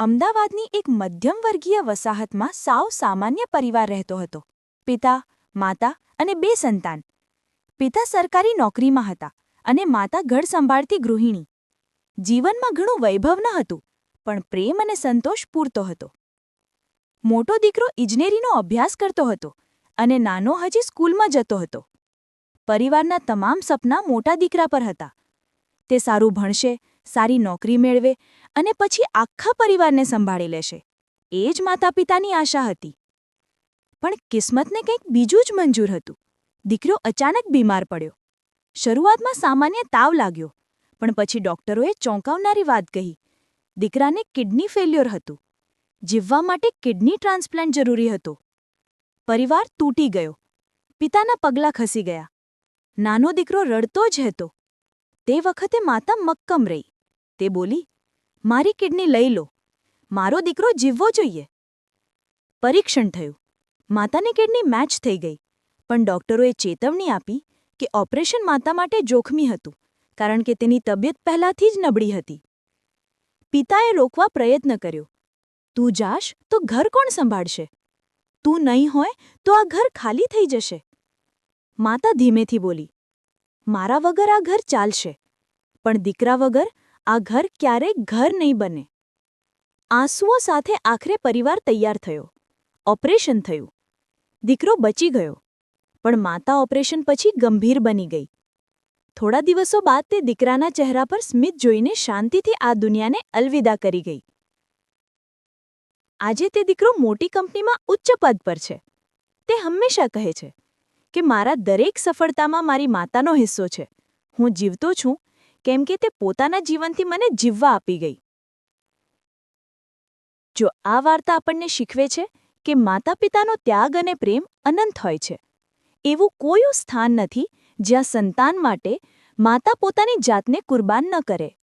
અમદાવાદની એક મધ્યમવર્ગીય વસાહતમાં સાવ સામાન્ય પરિવાર રહેતો હતો. પિતા, માતા અને બે સંતાન. પિતા સરકારી નોકરીમાં હતા અને માતા ઘર સંભાળતી ગૃહિણી. જીવનમાં ઘણું વૈભવ ન હતું, પણ પ્રેમ અને સંતોષ પૂરતો હતો. મોટો દીકરો ઇજનેરીનો અભ્યાસ કરતો હતો અને નાનો હજી સ્કૂલમાં જતો હતો. પરિવારના તમામ સપના મોટા દીકરા પર હતા. તે સારું ભણશે સારી નોકરી મેળવે અને પછી આખા પરિવારને સંભાળી લેશે. એ જ માતા પિતાની આશા હતી. પણ કિસ્મતને કંઈક બીજું જ મંજૂર હતું. દીકરો અચાનક બીમાર પડ્યો. શરૂઆતમાં સામાન્ય તાવ લાગ્યો, પણ પછી ડોક્ટરોએ ચોંકાવનારી વાત કહી. દીકરાને કિડની ફેલ્યોર હતું. જીવવા માટે કિડની ટ્રાન્સપ્લાન્ટ જરૂરી હતો. પરિવાર તૂટી ગયો. પિતાના પગલાં ખસી ગયા. નાનો દીકરો રડતો જ હતો. તે વખતે માતા મક્કમ રહી. તે બોલી, મારી કિડની લઈ લો. મારો દીકરો જીવવો જોઈએ. પરીક્ષણ થયું. માતાની કિડની મેચ થઈ ગઈ, પણ ડોક્ટરોએ ચેતવણી આપી કે ઓપરેશન માતા માટે જોખમી હતું, કારણ કે તેની તબિયત પહેલાંથી જ નબળી હતી. પિતાએ રોકવા પ્રયત્ન કર્યો, તું જાશ તો ઘર કોણ સંભાળશે? તું નહીં હોય તો આ ઘર ખાલી થઈ જશે. માતા ધીમેથી બોલી, મારા વગર આ ઘર ચાલશે, પણ દીકરા વગર આ ઘર ક્યારેય ઘર નહીં બને. આંસુઓ સાથે આખરે પરિવાર તૈયાર થયો. ઓપરેશન થયું. દીકરો બચી ગયો. પણ માતા ઓપરેશન પછી ગંભીર બની ગઈ. થોડા દિવસો બાદ તે દીકરાના ચહેરા પર સ્મિત જોઈને શાંતિથી આ દુનિયાને અલવિદા કરી ગઈ. આજે તે દીકરો મોટી કંપનીમાં ઉચ્ચ પદ પર છે. તે હંમેશા કહે છે કે મારા દરેક સફળતામાં મારી માતાનો હિસ્સો છે. હું જીવતો છું કેમ કે તે પોતાના જીવનથી મને જીવવા આપી ગઈ. જો આ વાર્તા આપણને શીખવે છે કે માતા પિતાનો ત્યાગ અને પ્રેમ અનંત હોય છે. એવું કોઈ સ્થાન નથી જ્યાં સંતાન માટે માતા પોતાની જાતને કુરબાન ન કરે.